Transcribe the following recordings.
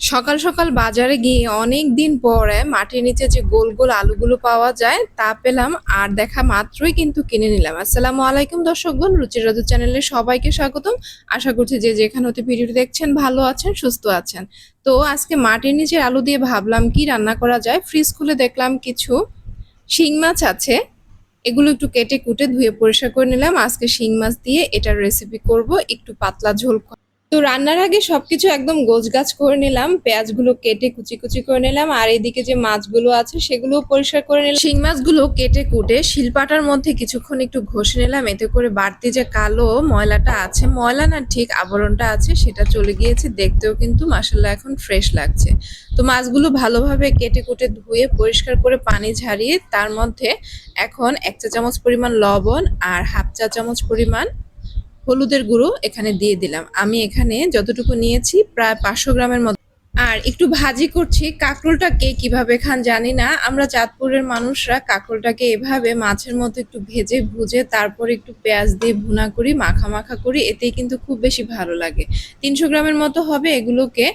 সকাল সকাল বাজারে গিয়ে অনেক দিন পরে মাটির নিচে যে গোল গোল আলুগুলো পাওয়া যায়, তা পেলাম আর দেখা মাত্রই কিন্তু কিনে নিলাম। আসসালামু আলাইকুম দর্শকগণ রুচির রাজু চ্যানেলে সবাইকে স্বাগতম। আশা করছি যে যেখানে হতে ভিডিওটি দেখছেন, ভালো আছেন, সুস্থ আছেন। তো আজকে মাটির নিচের আলু দিয়ে ভাবলাম কি রান্না করা যায়। ফ্রিজ খুলে দেখলাম কিছু শিং মাছ আছে। এগুলো একটু কেটে কুটে ধুয়ে পরিষ্কার করে নিলাম। আজকে শিং মাছ দিয়ে এটার রেসিপি করব। একটু পাতলা ঝোল তো রান্নার আগে সবকিছু একদম গোছগাছ করে নিলাম, পেঁয়াজগুলো কেটে কুচি কুচি করে নিলাম, আর এদিকে যে মাছগুলো আছে সেগুলো পরিষ্কার করে নিলাম। শিং মাছগুলো কেটে কুটে শিলপাটার মধ্যে কিছুক্ষণ একটু ঘষে নিলাম, এতে করে বাড়তি যে কালো ময়লাটা আছে, ময়লা না ঠিক আবরণটা আছে, সেটা চলে গিয়েছে, দেখতেও কিন্তু মাসাল্লাহ এখন ফ্রেশ লাগছে। তো মাছগুলো ভালোভাবে কেটে কুটে ধুয়ে পরিষ্কার করে পানি ঝারিয়ে, তার মধ্যে এখন এক চা চামচ পরিমাণ লবণ আর হাফ চা চামচ পরিমাণ হলুদের গুঁড়ো এখানে দিয়ে দিলাম। আমি এখানে যতটুকু নিয়েছি প্রায় পাঁচশো গ্রামের মতো। আর একটু ভাজি করছি, কাঁকরোলটাকে কীভাবে খান জানি না। আমরা চাঁদপুরের মানুষরা কাঁকরোলটাকে এভাবে মাছের মতো একটু ভেজে ভুজে তারপর একটু পেঁয়াজ দিয়ে ভুনা করি, মাখা মাখা করি, এতেই কিন্তু খুব বেশি ভালো লাগে। তিনশো গ্রামের মতো হবে এগুলোকে।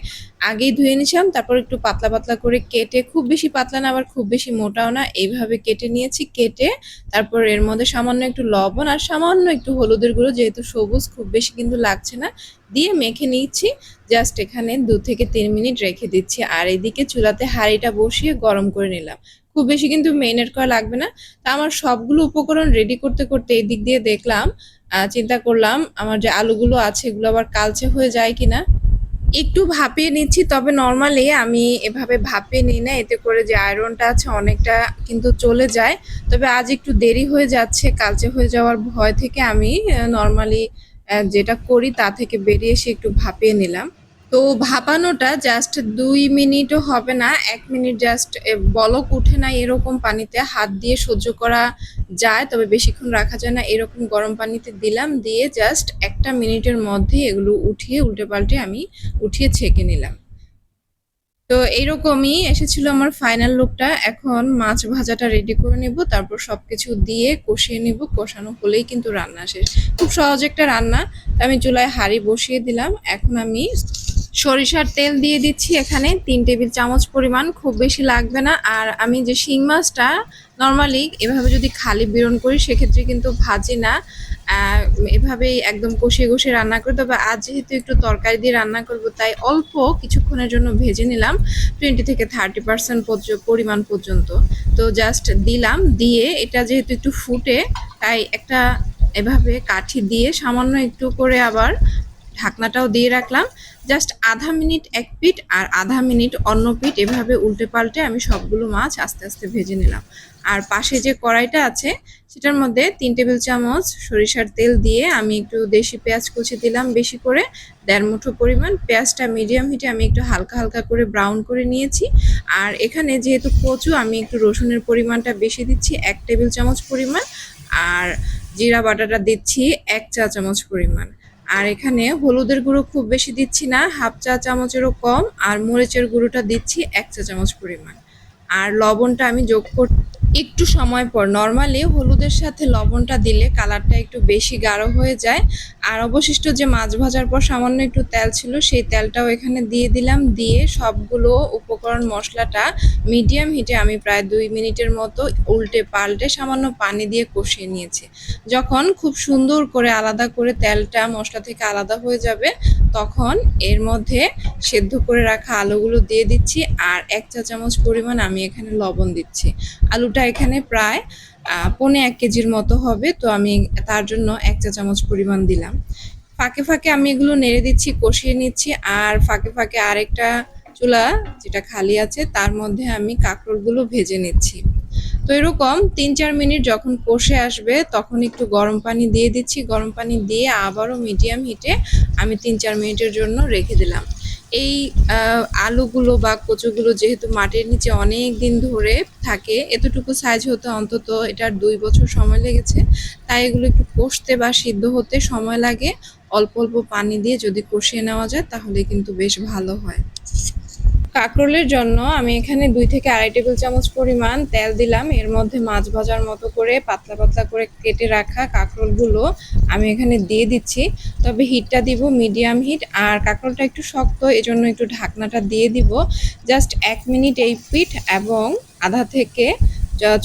আগেই ধুয়ে নিছিলাম তারপর একটু পাতলা পাতলা করে কেটে, খুব বেশি পাতলা না, আবার খুব বেশি মোটাও না, এইভাবে কেটে নিয়েছি, কেটে তারপর এর মধ্যে সামান্য একটু লবণ আর সামান্য একটু হলুদের গুঁড়ো, যেহেতু সবুজ, খুব বেশি কিন্তু লাগছে না, দিয়ে মেখে নিচ্ছি, জাস্ট এখানে দু থেকে তিন মিনিট রেখে দিচ্ছি, আর এদিকে চুলাতে হাঁড়িটা বসিয়ে গরম করে নিলাম। খুব বেশি কিন্তু মেরিনেট করা লাগবে না, তা আমার সবগুলো উপকরণ রেডি করতে করতে এই দিক দিয়ে দেখলাম চিন্তা করলাম, আমার যে আলুগুলো আছে, এগুলো আবার কালচে হয়ে যায় কিনা একটু ভাপিয়ে নিচ্ছি, তবে নর্মালি আমি এভাবে ভাপিয়ে নিই না। এতে করে যে আয়রনটা আছে অনেকটা কিন্তু চলে যায়। তবে আজ একটু দেরি হয়ে যাচ্ছে, কালচে হয়ে যাওয়ার ভয় থেকে আমি নর্মালি যেটা করি তা থেকে বেরিয়ে এসে একটু ভাপিয়ে নিলাম। তো ভাপানোটা জাস্ট দুই মিনিটও হবে না, এক মিনিট জাস্ট বলক উঠে না এরকম পানিতে হাত দিয়ে সহ্য করা যায়, তবে বেশিক্ষণ রাখা যায় না। এরকম গরম পানিতে দিলাম, দিয়ে জাস্ট একটা মিনিটের মধ্যে এগুলো উঠিয়ে উল্টে পাল্টে আমি উঠিয়ে ছেঁকে নিলাম। তো এইরকমই এসেছিল আমার ফাইনাল লুকটা এখন মাছ ভাজাটা রেডি করে নেব, তারপর সব কিছু দিয়ে কষিয়ে নিব। কষানো হলেই কিন্তু রান্না শেষ। খুব সহজ একটা রান্না। আমি চুলায় হাঁড়ি বসিয়ে দিলাম। এখন আমি সরিষার তেল দিয়ে দিচ্ছি। এখানে তিন টেবিল চামচ পরিমাণ, খুব বেশি লাগবে না। আর আমি যে শিং মাছটা নর্মালি এভাবে যদি খালি বিরন করি, সেক্ষেত্রে কিন্তু ভাজি না। এভাবেই একদম কষিয়ে কষিয়ে রান্না করি তবে আজ যেহেতু একটু তরকারি দিয়ে রান্না করব, তাই অল্প কিছুক্ষণের জন্য ভেজে নিলাম টোয়েন্টি থেকে থার্টি পার্সেন্ট পরিমাণ পর্যন্ত। তো জাস্ট দিলাম, দিয়ে এটা যেহেতু একটু ফুটে, তাই একটা এভাবে কাঠি দিয়ে সামান্য একটু করে আবার ঢাকনাটাও দিয়ে রাখলাম। জাস্ট আধা মিনিট এক পিঠ আর আধা মিনিট অন্য পিঠ এভাবে উল্টে পাল্টে আমি সবগুলো মাছ আস্তে আস্তে ভেজে নিলাম। আর পাশে যে কড়াইটা আছে, সেটার মধ্যে তিন টেবিল চামচ সরিষার তেল দিয়ে আমি একটু দেশি পেঁয়াজ কুচি দিলাম বেশি করে। দেড় মুঠো পরিমাণ পেঁয়াজটা মিডিয়াম হিটে আমি একটু হালকা হালকা করে ব্রাউন করে নিয়েছি। আর এখানে যেহেতু কচু, আমি একটু রসুনের পরিমাণটা বেশি দিচ্ছি, এক টেবিল চামচ পরিমাণ। আর জিরা বাটাটা দিচ্ছি এক চা চামচ পরিমাণ। আর এখানে হলুদের গুঁড়ো খুব বেশি দিচ্ছি না, হাফ চা চামচেরও কম, আর মরিচের গুঁড়োটা দিচ্ছি এক চা চামচ পরিমাণ। আর লবণটা আমি যোগ কর একটু সময় পর। নর্মালি হলুদের সাথে লবণটা দিলে কালারটা একটু বেশি গাঢ় হয়ে যায়। আর অবশিষ্ট যে মাছ ভাজার পর সামান্য একটু তেল ছিল, সেই তেলটাও এখানে দিয়ে দিলাম। দিয়ে সবগুলো উপকরণ মশলাটা মিডিয়াম হিটে আমি প্রায় দুই মিনিটের মতো উল্টে পাল্টে সামান্য পানি দিয়ে কষিয়ে নিয়েছি। যখন খুব সুন্দর করে আলাদা করে তেলটা মশলা থেকে আলাদা হয়ে যাবে, তখন এর মধ্যে সেদ্ধ করে রাখা আলুগুলো দিয়ে দিচ্ছি। আর এক চা চামচ পরিমাণ আমি এখানে লবণ দিচ্ছি। আলুটা এখানে প্রায় পনে এক কেজির মতো হবে। তো আমি তার জন্য এক চা চামচ পরিমাণ দিলাম। ফাঁকে ফাঁকে আমি এগুলো নেড়ে দিচ্ছি, কষিয়ে নিচ্ছি। আর ফাঁকে ফাঁকে আরেকটা চুলা যেটা খালি আছে, তার মধ্যে আমি কাঁকরোলগুলো ভেজে নিচ্ছি। তো এরকম তিন চার মিনিট যখন কষে আসবে, তখন একটু গরম পানি দিয়ে দিচ্ছি। গরম পানি দিয়ে আবারও মিডিয়াম হিটে আমি তিন চার মিনিটের জন্য রেখে দিলাম। এই আলুগুলো বা কচুগুলো যেহেতু মাটির নিচে অনেক দিন ধরে থাকে, এতটুকু সাইজ হতে অন্তত এটার দুই বছর সময় লেগেছে। তাই এগুলো একটু কষতে বা সিদ্ধ হতে সময় লাগে। অল্প অল্প পানি দিয়ে যদি কষিয়ে নেওয়া যায় তাহলে কিন্তু বেশ ভালো হয়। কাঁকরোলের জন্য আমি এখানে দুই থেকে আড়াই টেবিল চামচ পরিমাণ তেল দিলাম। এর মধ্যে মাছ ভাজার মতো করে পাতলা পাতলা করে কেটে রাখা কাঁকরোলগুলো আমি এখানে দিয়ে দিচ্ছি। তবে হিটটা দিব মিডিয়াম হিট আর কাঁকরোলটা একটু শক্ত, এজন্য একটু ঢাকনাটা দিয়ে দিব। জাস্ট এক মিনিট এই পিঠ এবং আধা থেকে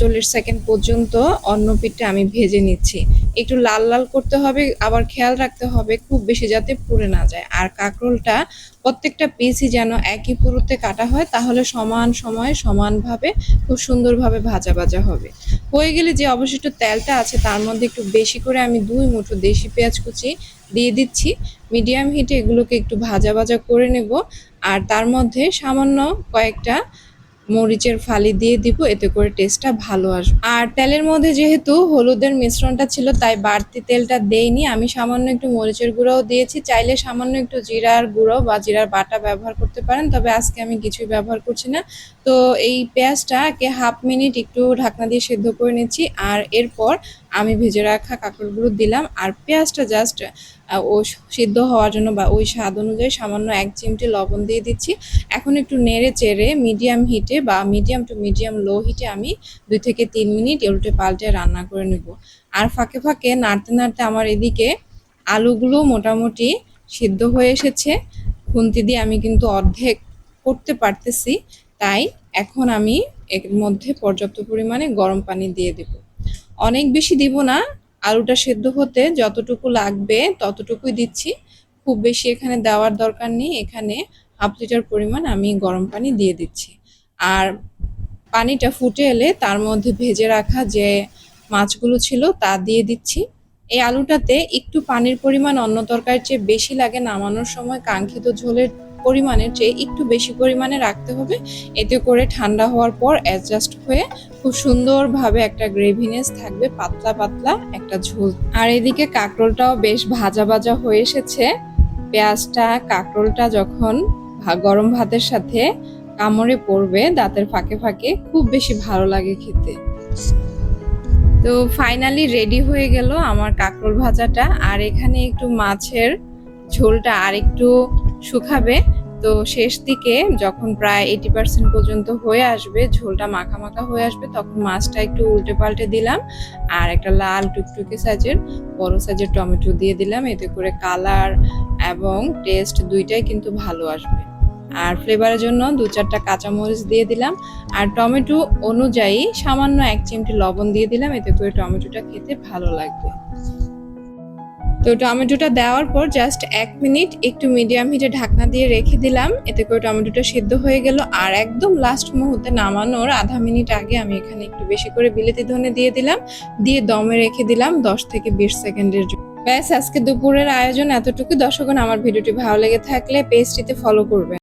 চল্লিশ সেকেন্ড পর্যন্ত অন্য পিঠটা আমি ভেজে নিচ্ছি। একটু লাল লাল করতে হবে, আবার খেয়াল রাখতে হবে খুব বেশি যাতে পুড়ে না যায়। আর কাঁকরোলটা প্রত্যেকটা পিসই যেন একই পুরুতে কাটা হয়, তাহলে সমান সময়ে সমানভাবে খুব সুন্দরভাবে ভাজা ভাজা হবে। হয়ে গেলে যে অবশিষ্ট তেলটা আছে, তার মধ্যে একটু বেশি করে আমি দুই মুঠো দেশি পেঁয়াজ কুচি দিয়ে দিচ্ছি। মিডিয়াম হিটে এগুলোকে একটু ভাজা ভাজা করে নেব। আর তার মধ্যে সামান্য কয়েকটা মরিচের ফালি দিয়ে দিব, এতে করে টেস্টটা ভালো আসবে। আর তেলের মধ্যে যেহেতু হলুদের মিশ্রণটা ছিল, তাই বাড়তি তেলটা দেইনি। আমি সামান্য একটু মরিচের গুঁড়োও দিয়েছি। চাইলে সামান্য একটু জিরার গুঁড়ো বা জিরার বাটা ব্যবহার করতে পারেন, তবে আজকে আমি কিছুই ব্যবহার করছি না। তো এই পেঁয়াজটাকে হাফ মিনিট একটু ঢাকনা দিয়ে সেদ্ধ করে নিচ্ছি, আর এরপর আমি ভেজে রাখা কাঁকড়গুলো দিলাম আর পেঁয়াজটা জাস্ট ও সিদ্ধ হওয়ার জন্য বা ওই স্বাদ অনুযায়ী সামান্য এক চিমটি লবণ দিয়ে দিচ্ছি। এখন একটু নেড়ে চেড়ে মিডিয়াম হিটে বা মিডিয়াম টু মিডিয়াম লো হিটে আমি দুই থেকে তিন মিনিট উল্টে পাল্টে রান্না করে নেব। আর ফাঁকে ফাঁকে নাড়তে নাড়তে আমার এদিকে আলুগুলো মোটামুটি সিদ্ধ হয়ে এসেছে। খুন্তি দিয়ে আমি কিন্তু অর্ধেক করতে পারতেছি, তাই এখন আমি এর মধ্যে পর্যাপ্ত পরিমাণে গরম পানি দিয়ে দেব। অনেক বেশি দিব না। আলুটা সেদ্ধ হতে যতটুকু লাগবে ততটুকুই দিচ্ছি। খুব বেশি এখানে দেওয়ার দরকার নেই। এখানে হাফ লিটার পরিমাণ আমি গরম পানি দিয়ে দিচ্ছি। আর পানিটা ফুটে এলে তার মধ্যে ভেজে রাখা যে মাছগুলো ছিল তা দিয়ে দিচ্ছি। এই আলুটাতে একটু পানির পরিমাণ অন্য তরকারির চেয়ে বেশি লাগে নামানোর সময় কাঙ্ক্ষিত ঝোলের পরিমাণের চেয়ে একটু বেশি পরিমাণে রাখতে হবে। এতে করে ঠান্ডা হওয়ার পর অ্যাডজাস্ট হয়ে খুব সুন্দরভাবে একটা গ্রেভিনেস থাকবে, পাতলা পাতলা একটা ঝোল। আর এদিকে কাঁকরোলটাও বেশ ভাজা ভাজা হয়ে এসেছে। পেঁয়াজটা, কাঁকরোলটা যখন গরম ভাতের সাথে কামড়ে পড়বে, দাঁতের ফাঁকে ফাঁকে, খুব বেশি ভালো লাগে খেতে। তো ফাইনালি রেডি হয়ে গেল আমার কাঁকরোল ভাজাটা। আর এখানে একটু মাছের ঝোলটা আর একটু শুকাবে। তো শেষ দিকে যখন প্রায় এইটি পার্সেন্ট পর্যন্ত হয়ে আসবে, ঝোলটা মাখা মাখা হয়ে আসবে, তখন মাছটা একটু উল্টে পাল্টে দিলাম। আর একটা লাল টুকটুকে সাইজের, বড় সাইজের টমেটো দিয়ে দিলাম। এতে করে কালার এবং টেস্ট দুইটাই কিন্তু ভালো আসবে। আর ফ্লেভারের জন্য দু চারটা কাঁচামরিচ দিয়ে দিলাম। আর টমেটো অনুযায়ী সামান্য এক চিমটি লবণ দিয়ে দিলাম। এতে করে টমেটোটা খেতে ভালো লাগবে। তো টমেটোটা দেওয়ার পর জাস্ট এক মিনিট একটু মিডিয়াম হিটে ঢাকনা দিয়ে রেখে দিলাম। এতে করে টমেটোটা সিদ্ধ হয়ে গেল। আর একদম লাস্ট মুহূর্তে নামানোর আধা মিনিট আগে আমি এখানে একটু বেশি করে বিলেতি ধনে দিয়ে দিলাম। দিয়ে দমে রেখে দিলাম দশ থেকে বিশ সেকেন্ডের জন্য। ব্যাস, আজকে দুপুরের আয়োজন এতটুকু দর্শকগণ, আমার ভিডিওটি ভালো লেগে থাকলে পেজটিতে ফলো করবে